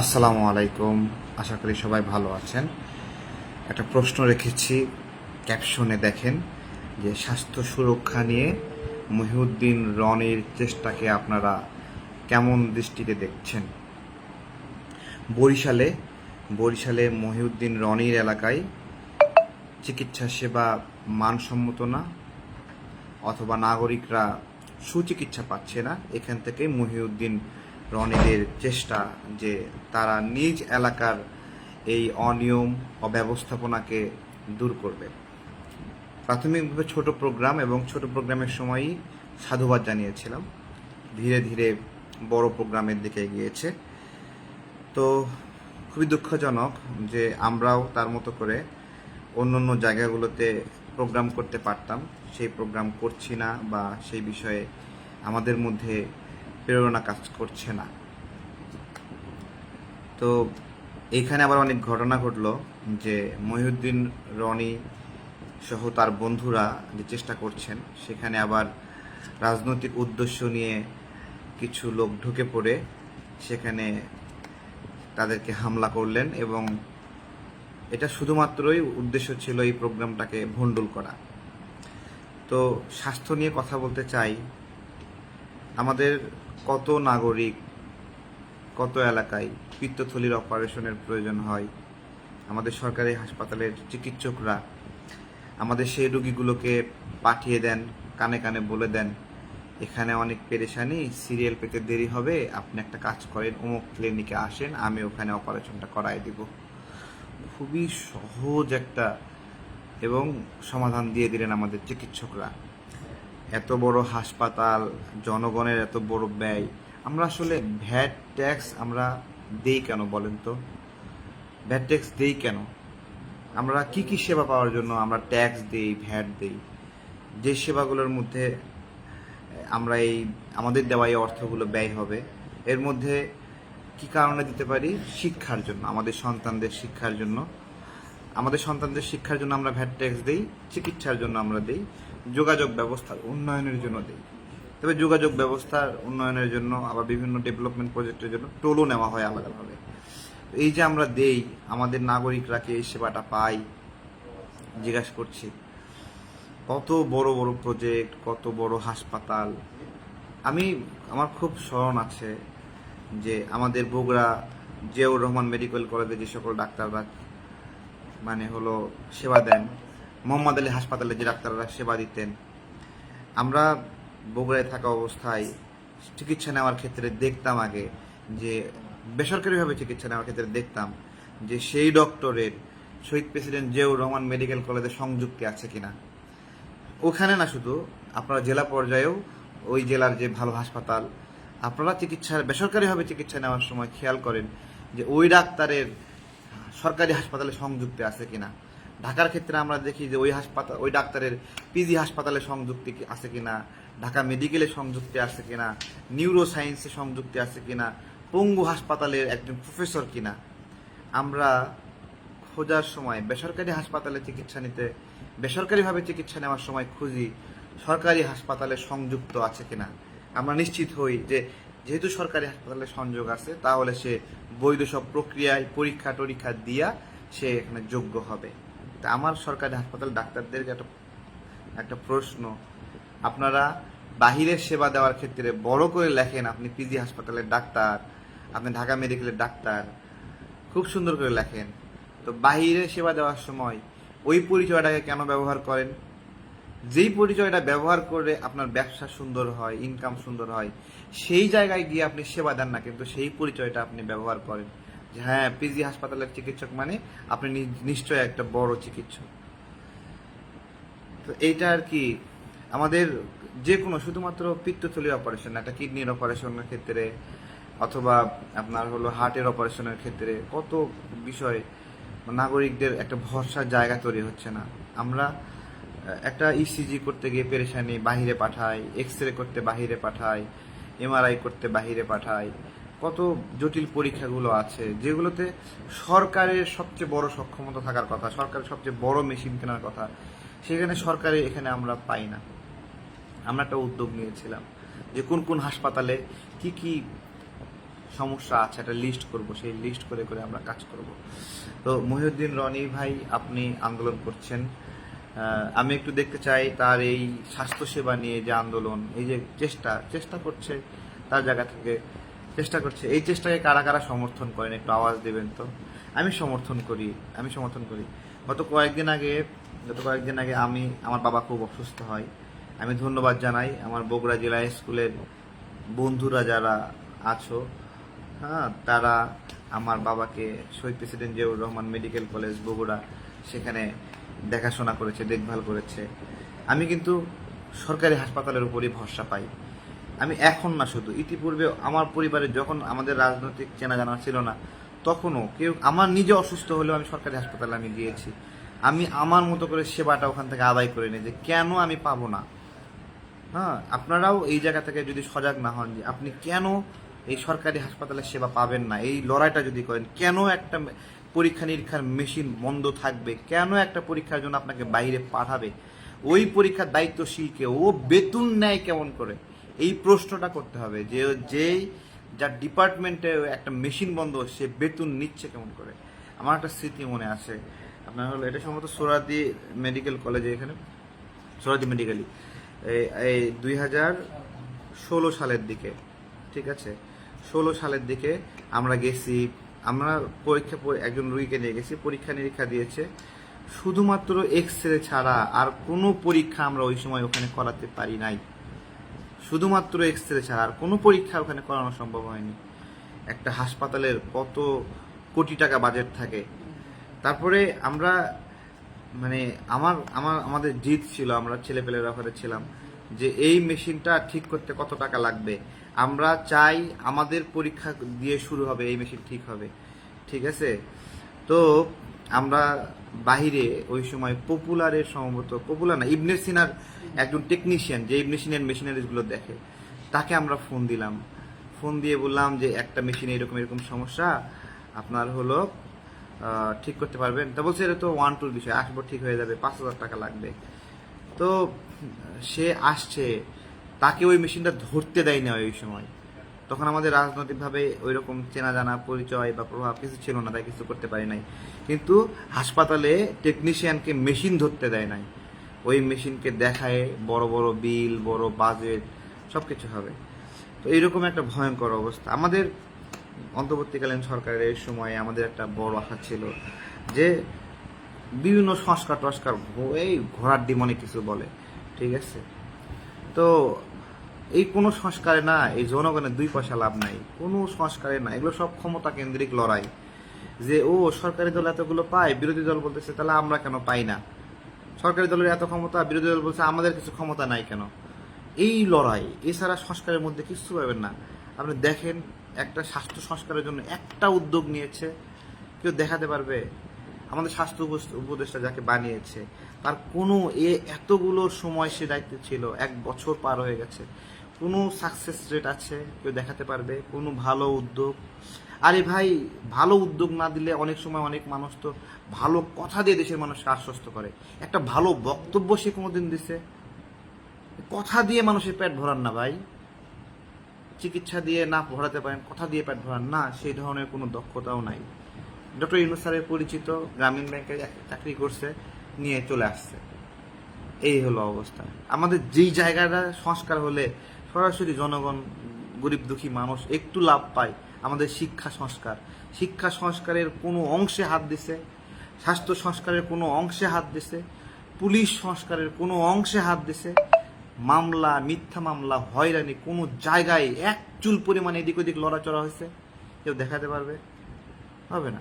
আসসালামু আলাইকুম। আশা করি সবাই ভালো আছেন। একটা প্রশ্ন রেখেছি, ক্যাপশনে দেখেন যে স্বাস্থ্য সুরক্ষা নিয়ে মহিউদ্দিন রনির চেষ্টাকে আপনারা কেমন দৃষ্টিতে দেখছেন? বরিশালে বরিশালে মহিউদ্দিন রনির এলাকায় চিকিৎসা সেবা মানসম্মত না? অথবা নাগরিকরা সুচিকিৎসা পাচ্ছে না? এখান থেকে মহিউদ্দিন রনিদের চেষ্টা যে তারা নিজ এলাকার এই অনিয়ম অব্যবস্থাপনাকে দূর করবে। প্রাথমিকভাবে ছোট প্রোগ্রাম এবং ছোট প্রোগ্রামের সময়ই সাধুবাদ জানিয়েছিলাম। ধীরে ধীরে বড় প্রোগ্রামের দিকে এগিয়েছে। তো খুবই দুঃখজনক যে আমরাও তার মতো করে অন্য অন্য জায়গাগুলোতে প্রোগ্রাম করতে পারতাম। সেই প্রোগ্রাম করছি না বা সেই বিষয়ে আমাদের মধ্যে প্রেরণা কাজ করছে না। তো এইখানে আবার অনেক ঘটনা ঘটলো যে মহিউদ্দিন রনি সহ তার বন্ধুরা যে চেষ্টা করছেন, সেখানে আবার রাজনৈতিক উদ্দেশ্য নিয়ে কিছু লোক ঢুকে পড়ে, সেখানে তাদেরকে হামলা করলেন এবং এটা শুধুমাত্রই উদ্দেশ্য ছিল এই প্রোগ্রামটাকে ভণ্ডুল করা। তো স্বাস্থ্য নিয়ে কথা বলতে চাই, আমাদের কত নাগরিক, কত এলাকায় পিত্তথলির অপারেশনের প্রয়োজন হয়? আমাদের সরকারি হাসপাতালের চিকিৎসকরা আমাদের সেই রুগীগুলোকে পাঠিয়ে দেন, কানে কানে বলে দেন, এখানে অনেক পেরেশানি, সিরিয়াল পেতে দেরি হবে, আপনি একটা কাজ করেন, অমুক ক্লিনিকে আসেন, আমি ওখানে অপারেশনটা করাই দিব। খুবই সহজ একটা এবং সমাধান দিয়ে দিলেন আমাদের চিকিৎসকরা। এত বড় হাসপাতাল, জনগণের এত বড় ব্যয়। আমরা আসলে ভ্যাট ট্যাক্স আমরা দেই কেন বলেন তো? ভ্যাট ট্যাক্স দেই কেন? আমরা কি কি সেবা পাওয়ার জন্য আমরা ট্যাক্স দেই, ভ্যাট দেই? যে সেবাগুলোর মধ্যে আমরা এই, আমাদের দেওয়া এই অর্থগুলো ব্যয় হবে, এর মধ্যে কি কারণে দিতে পারি? শিক্ষার জন্য, আমাদের সন্তানদের শিক্ষার জন্য। আমাদের সন্তানদের শিক্ষার জন্য আমরা ভ্যাট ট্যাক্স দিই, চিকিৎসার জন্য আমরা দিই, যোগাযোগ ব্যবস্থার উন্নয়নের জন্য দিই। তবে যোগাযোগ ব্যবস্থার উন্নয়নের জন্য আবার বিভিন্ন ডেভেলপমেন্ট প্রজেক্টের জন্য টোলও নেওয়া হয় আলাদাভাবে। এই যে আমরা দেই, আমাদের নাগরিকরা কি এই সেবাটা পাই জিজ্ঞাসা করছি, কত বড় বড় প্রজেক্ট, কত বড় হাসপাতাল? আমি, আমার খুব স্মরণ আছে যে আমাদের বগুড়া জিয়াউর রহমান মেডিকেল কলেজে যে সকল ডাক্তাররা মানে হলো সেবা দেন। মোহাম্মদ আলী হাসপাতালে যে ডাক্তাররা সেবা দিতেন। আমরা বগুড়ায় থাকা অবস্থায় চিকিৎসা নেওয়ার ক্ষেত্রে দেখতাম আগে যে, বেসরকারিভাবে চিকিৎসা নেওয়ার ক্ষেত্রে দেখতাম যে সেই ডক্টরের শহীদ প্রেসিডেন্ট জিয়াউর রহমান মেডিকেল কলেজে সংযুক্তি আছে কিনা। ওখানে না শুধু, আপনারা জেলা পর্যায়েও ওই জেলার যে ভালো হাসপাতাল, আপনারা চিকিৎসা, বেসরকারিভাবে চিকিৎসা নেওয়ার সময় খেয়াল করেন যে ওই ডাক্তারের সরকারি হাসপাতালে সংযুক্তি আছে কিনা? ঢাকার ক্ষেত্রে আমরা দেখি যে ওই হাসপাতাল, ওই ডাক্তারের পিজি হাসপাতালে সংযুক্তি আছে কিনা? ঢাকা মেডিকেলে সংযুক্তি আছে কিনা? নিউরো সায়েন্সে সংযুক্তি আছে কিনা? পঙ্গু হাসপাতালের একজন প্রফেসর কিনা? আমরা খোঁজার সময় বেসরকারি হাসপাতালে চিকিৎসা নিতে, বেসরকারিভাবে চিকিৎসা নেওয়ার সময় খুঁজি সরকারি হাসপাতালে সংযুক্ত আছে কিনা? আমরা নিশ্চিত হই যে যেহেতু সরকারি হাসপাতালে সংযোগ আছে, তাহলে সে বৈধ সব প্রক্রিয়ায় পরীক্ষা টরীক্ষা দিয়া সে এখানে যোগ্য হবে। তা আমার সরকারি হাসপাতাল ডাক্তারদের একটা একটা প্রশ্ন, আপনারা বাহিরের সেবা দেওয়ার ক্ষেত্রে বড় করে লেখেন আপনি পিজি হাসপাতালের ডাক্তার, আপনি ঢাকা মেডিকেলের ডাক্তার, খুব সুন্দর করে লেখেন। তো বাহিরে সেবা দেওয়ার সময় ওই পরিচয়টাকে কেন ব্যবহার করেন? যেই পরিচয়টা ব্যবহার করে আপনার ব্যবসা সুন্দর হয় ইনকাম সুন্দর হয়, সেই জায়গায় গিয়ে আপনি সেবা দেন না, কিন্তু সেই পরিচয়টা আপনি ব্যবহার করেন। যে হ্যাঁ পিজি হাসপাতালের চিকিৎসক মানে আপনি নিশ্চয় একটা বড় চিকিৎসক। তো এইটা আর কি, আমাদের যে কোনো শুধুমাত্র পিত্তথলি অপারেশন একটা কিডনির অপারেশনের ক্ষেত্রে, অথবা আপনার হলো হার্টের অপারেশনের ক্ষেত্রে, কত বিষয় নাগরিকদের একটা ভরসার জায়গা তৈরি হচ্ছে না। আমরা একটা ইসিজি করতে গিয়ে পেরেশানি, বাহিরে পাঠায় এক্স রে করতে বাহিরে পাঠাই এমআরআই করতে বাহিরে পাঠায়, কত জটিল পরীক্ষাগুলো আছে, যেগুলোতে সরকারের সবচেয়ে বড় সক্ষমতা থাকার কথা, সরকারের সবচেয়ে বড় মেশিন কেনার কথা, সেখানে সরকারে এখানে আমরা পাই না। আমরা একটা উদ্যোগ নিয়েছিলাম যে কোন কোন হাসপাতালে কি কি সমস্যা আছে, একটা লিস্ট করব, সেই লিস্ট করে করে আমরা কাজ করব। তো মহিউদ্দিন, রনি ভাই, আপনি আন্দোলন করছেন। আমি একটু দেখতে চাই তার এই স্বাস্থ্যসেবা নিয়ে যে আন্দোলন, এই যে চেষ্টা চেষ্টা করছে তার জায়গা থেকে, চেষ্টা করছে। এই চেষ্টাকে কারা কারা সমর্থন করেন? একটু আওয়াজ দেবেন তো। আমি সমর্থন করি, আমি সমর্থন করি। গত কয়েকদিন আগে, গত কয়েকদিন আগে আমি, আমার বাবা খুব অসুস্থ হয়। আমি ধন্যবাদ জানাই। আমার বগুড়া জেলা স্কুলের বন্ধুরা যারা আছো হ্যাঁ তারা আমার বাবাকে Shaheed president Ziaur Rahman medical college Bogura, সেখানে দেখাশোনা করেছে, দেখভাল করেছে। আমি কিন্তু সরকারি হাসপাতালের উপরই ভরসা পাই। আমি এখন না শুধু, ইতিপূর্বে আমার পরিবারে যখন আমাদের রাজনৈতিক চেনা জানা ছিল না, তখনও কেউ, আমার নিজে অসুস্থ হলেও আমি সরকারি হাসপাতালে আমি গিয়েছি। আমি আমার মতো করে সেবাটা ওখান থেকে আদায় করে নিই যে, কেন আমি পাবো না? হ্যাঁ আপনারাও এই জায়গা থেকে যদি সজাগ না হন যে, আপনি কেন এই সরকারি হাসপাতালের সেবা পাবেন না? এই লড়াইটা যদি করেন, কেন একটা পরীক্ষা নিরীক্ষার মেশিন বন্ধ থাকবে। কেন একটা পরীক্ষার জন্য আপনাকে বাইরে পাঠাবে? ওই পরীক্ষার দায়িত্বশীলকে ও বেতন নেয় কেমন করে? এই প্রশ্নটা করতে হবে যে যেই যার ডিপার্টমেন্টে একটা মেশিন বন্ধ, সে বেতন নিচ্ছে কেমন করে? আমার একটা স্মৃতি মনে আছে। আপনার হলো, এটা সম্ভবত সোরাদি মেডিকেল কলেজে এখানে। সোরাদি মেডিকেলই। এই- দুই হাজার ষোলো সালের দিকে, ঠিক আছে? ষোলো সালের দিকে আমরা গেছি আমরা পরীক্ষা একজন রুগীকে নিয়ে গেছি, পরীক্ষা নিরীক্ষা দিয়েছে। শুধুমাত্র এক্স রে ছাড়া আর কোনো পরীক্ষা আমরা ওই সময় ওখানে করাতে পারি নাই। শুধুমাত্র এক্স রে ছাড়া, আর কোনো পরীক্ষা ওখানে করানো সম্ভব হয়নি। একটা হাসপাতালের কত কোটি টাকা বাজেট থাকে। তারপরে আমরা মানে আমার আমার, আমাদের জিত ছিল, আমরা ছেলেপেলেরা ওখানে ছিলাম, যে এই মেশিনটা ঠিক করতে কত টাকা লাগবে? আমরা চাই আমাদের পরীক্ষা দিয়ে শুরু হবে, এই মেশিন ঠিক হবে। ঠিক আছে? তো আমরা বাহিরে ওই সময় পপুলারের সম্ভবত পপুলার না, ইবনে সিনার একজন টেকনিশিয়ান যে ইবনে সিনার মেশিনারিজগুলো দেখে, তাকে আমরা ফোন দিলাম। ফোন দিয়ে বললাম যে, একটা মেশিনে এরকম এরকম সমস্যা, আপনার হলো ঠিক করতে পারবেন। তা বলছে, এটা তো ওয়ান টুর বিষয়, আসব, ঠিক হয়ে যাবে, পাঁচ হাজার টাকা লাগবে। তো সে আসছে তাকে ওই মেশিনটা ধরতে দেয় না ওই সময়। তখন আমাদের রাজনৈতিকভাবে ওই রকম চেনা জানা পরিচয় বা প্রভাব কিছু ছিল না, তাই কিছু করতে পারি নাই। কিন্তু হাসপাতালে টেকনিশিয়ানকে মেশিন ধরতে দেয় নাই। ওই মেশিনকে দেখায় বড় বড় বিল বড় বাজেট সব কিছু হবে। তো এইরকম একটা ভয়ঙ্কর অবস্থা। আমাদের অন্তর্বর্তীকালীন সরকারের এই সময়ে আমাদের একটা বড় আশা ছিল যে বিভিন্ন সংস্কার টস্কার এই ঘোড়ার ডিম অনেক কিছু বলে। ঠিক আছে? তো এই কোনো সংস্কারে না, এই জনগণের দুই পয়সা লাভ নাই। কোনো সংস্কারে না, এগুলো সব ক্ষমতা কেন্দ্রিক লড়াই। যে, ও, সরকারি দল এতগুলো পায়, বিরোধী দল বলতেছে, তাহলে আমরা কেন পাই না? সরকারি দলের এত ক্ষমতা, বিরোধী দল বলছে, আমাদের কিছু ক্ষমতা নাই কেন? এই লড়াই, এছাড়া সংস্কারের মধ্যে কিছু পাবেন না। আপনি দেখেন, একটা স্বাস্থ্য সংস্কারের জন্য একটা উদ্যোগ নিয়েছে। কেউ দেখাতে পারবে? আমাদের স্বাস্থ্য উপদেষ্টা যাকে বানিয়েছে, তার কোনো এ, এতগুলো সময় সে দায়িত্বে ছিল, এক বছর পার হয়ে গেছে। কোনো সাকসেস রেট আছে, কেউ দেখাতে পারবে, কোনো ভালো উদ্যোগ? আরে ভাই, ভালো উদ্যোগ না দিলে অনেক সময় অনেক মানুষ তো ভালো কথা দিয়ে দেশের মানুষকে আশ্বস্ত করে। একটা ভালো বক্তব্য সে কোনোদিন দিছে? কথা দিয়ে মানুষের পেট ভরান না ভাই। চিকিৎসা দিয়ে না ভরাতে পারেন, কথা দিয়ে পেট ভরান না, সেই ধরনের কোনো দক্ষতাও নাই। ডক্টর ইউনুস স্যারের পরিচিত গ্রামীণ ব্যাংকে চাকরি করছে, নিয়ে চলে আসছে। এই হলো অবস্থা। আমাদের যেই জায়গাটা সংস্কার হলে সরাসরি জনগণ, গরিব দুঃখী মানুষ একটু লাভ পায় আমাদের শিক্ষা সংস্কার। শিক্ষা সংস্কারের কোনো অংশে হাত দিছে, স্বাস্থ্য সংস্কারের কোনো অংশে হাত দিছে, পুলিশ সংস্কারের কোনো অংশে হাত দিছে, মামলা, মিথ্যা মামলা, হয়রানি কোনো জায়গায় এক চুল পরিমাণে এদিক ওদিক লড়াচড়া হয়েছে, কেউ দেখাতে পারবে? হবে না।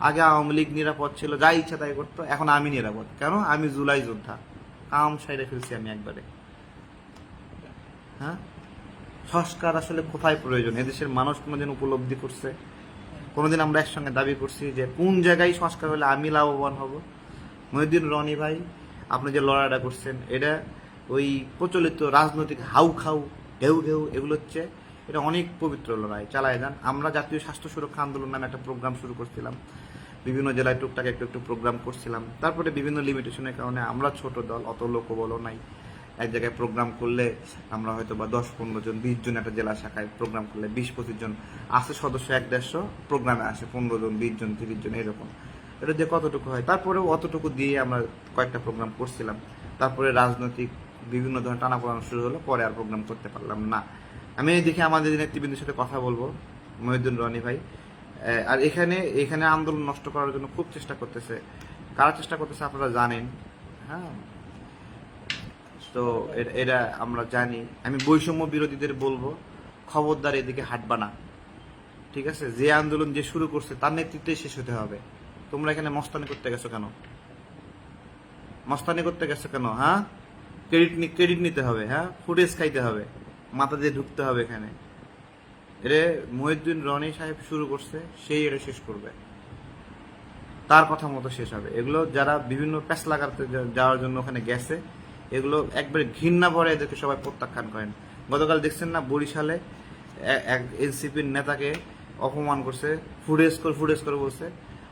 আগে আওয়ামী লীগ নিরাপদ ছিল, যা ইচ্ছা তাই করতো, এখন আমি নিরাপদ। কেন? আমি জুলাই যোদ্ধা। কাম সাইডে ফেলছি আমি একবারে। হ্যাঁ? সংস্কার আসলে কোথায় প্রয়োজন? এদেশের মানুষ কোনোদিন উপলব্ধি করছে? কোনোদিন আমরা একসঙ্গে দাবি করছি যে কোন জায়গায় সংস্কার হলে আমি লাভবান হব? মহিউদ্দিন রনি ভাই, আপনি যে লড়াইটা করছেন, এটা ওই প্রচলিত রাজনৈতিক হাউ খাউ, ঢেউ ঢেউ এগুলো হচ্ছে, এটা অনেক পবিত্র লড়াই। চালায় যান। আমরা জাতীয় স্বাস্থ্য সুরক্ষা আন্দোলন নামে একটা প্রোগ্রাম শুরু করছিলাম। বিভিন্ন জেলায় টুকটাক একটু একটু প্রোগ্রাম করছিলাম। তারপরে বিভিন্ন লিমিটেশনের কারণে আমরা ছোট দল, অত লোকবলও নাই। এক জায়গায় প্রোগ্রাম করলে আমরা হয়তো বা দশ, পনেরো জন, বিশ জন একটা জেলা শাখায় প্রোগ্রাম করলে বিশ, পঁচিশ জন আসে সদস্য এক দেড়শো প্রোগ্রামে আসে, পনেরো জন, বিশ জন, তিরিশ জন এরকম। এটা যে কতটুকু হয়? তারপরেও অতটুকু দিয়ে আমরা কয়েকটা প্রোগ্রাম করছিলাম। তারপরে রাজনৈতিক বিভিন্ন ধরনের টানা পড়ানো শুরু হলো, পরে আর প্রোগ্রাম করতে পারলাম না। আমি দেখে আমাদের নেতৃবৃন্দের সাথে কথা বলব, মহিউদ্দিন রনি ভাই। আর এখানে এখানে আন্দোলন নষ্ট করার জন্য খুব চেষ্টা করতেছে। কারা চেষ্টা করতেছে আপনারা জানেন। হ্যাঁ তো এ- এটা আমরা জানি। আমি বৈষম্য বিরোধীদের বলব, খবরদার এদিকে হাঁটবা না ঠিক আছে? যে আন্দোলন যে শুরু করছে, তার নেতৃত্বে শেষ হতে হবে। তোমরা এখানে মস্তানি করতে গেছো কেন? মস্তানি করতে গেছো কেন হ্যাঁ? ক্রেডিট ক্রেডিট নিতে হবে হ্যাঁ? ফুটেজ খাইতে হবে। মাথা দিয়ে ঢুকতে হবে এখানে। এরে মহিউদ্দিন রনি সাহেব শুরু করছে, সেই এটা শেষ করবে। তার কথা মতো শেষ হবে। এগুলো যারা বিভিন্ন প্যাস লাগাতে যাওয়ার জন্য ওখানে গেছে এগুলো একবারে ঘৃণা ভরে এদেরকে সবাই প্রত্যাখ্যান করেন। গতকাল দেখছেন না, বরিশালে এক এনসিপির নেতাকে অপমান করছে ফুডেস করে ফুডেস করে বলছে,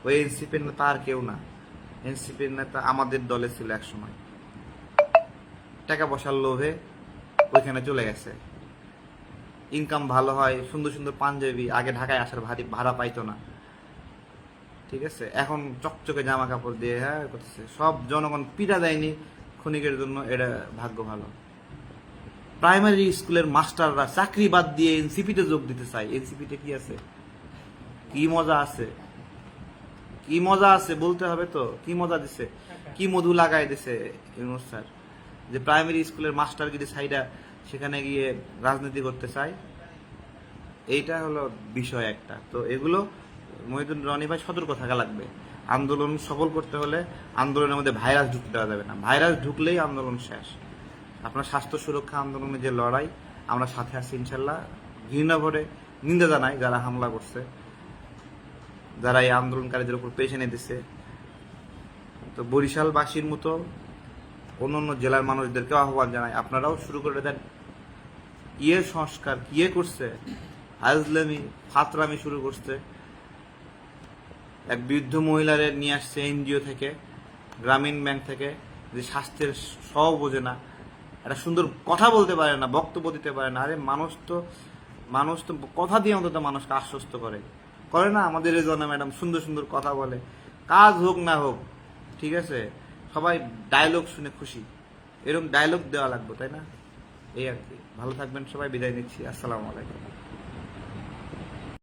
ওই এনসিপির নেতা আর কেউ না। এনসিপির নেতা আমাদের দলে ছিল এক সময় টাকা পয়সার লোভে ওইখানে চলে গেছে। ইনকাম ভালো হয়, সুন্দর সুন্দর পাঞ্জাবি, আগে ঢাকায় আসার ভারী ভাড়া পাইতো না। ঠিক আছে? এখন চকচকে জামা কাপড় দিয়ে হ্যাঁ করতেছে। সব জনগণ পিটা দেয়নি। ক্ষণিকের জন্য এটা ভাগ্য ভালো। প্রাইমারি স্কুলের মাস্টাররা চাকরি বাদ দিয়ে এনসিপিতে যোগ দিতে চায়। এনসিপিতে কি আছে? কি মজা আছে? কি মজা আছে বলতে হবে তো? কি মজা দিছে? কি মধু লাগাই দিছে? ইউনুস স্যার, যে প্রাইমারি স্কুলের মাস্টার গিয়ে সাইডা সেখানে গিয়ে রাজনীতি করতে চায়, এইটা হলো বিষয় একটা। তো এগুলো মহিদুল রনি ভাই সতর্ক থাকা লাগবে। আন্দোলন সফল করতে হলে আন্দোলনের মধ্যে ভাইরাস ঢুকতে দেওয়া যাবে না। ভাইরাস ঢুকলেই আন্দোলন শেষ। আপনার স্বাস্থ্য সুরক্ষা আন্দোলনের যে লড়াই, আমরা সাথে আছি ইনশাল্লাহ। ঘৃণা ভরে নিন্দা জানাই যারা হামলা করছে, যারা এই আন্দোলনকারীদের উপর পেছনে দিছে। তো বরিশালবাসীর মতো অন্য অন্য জেলার মানুষদেরকে আহ্বান জানাই। আপনারাও শুরু করে দেন। ইয়ে সংস্কার কিয়ে করছে? আজলামি, ফাতরামি শুরু করছে। এক বৃদ্ধ মহিলারে নিয়ে আসছে এনজিও থেকে, গ্রামীণ ব্যাংক থেকে, যে স্বাস্থ্যের সব বোঝে না, একটা সুন্দর কথা বলতে পারে না, বক্তব্য দিতে পারে না। আরে মানুষ তো মানুষ তো কথা দিয়ে অন্তত মানুষকে আশ্বস্ত করে। করে না? আমাদের জন্য ম্যাডাম সুন্দর সুন্দর কথা বলে। কাজ হোক না হোক, ঠিক আছে? সবাই ডায়লগ শুনে খুশি। এরকম ডায়লগ দেওয়া লাগবে, তাই না? এই আর কি। ভালো থাকবেন সবাই, বিদায় নিচ্ছি। আসসালামু আলাইকুম।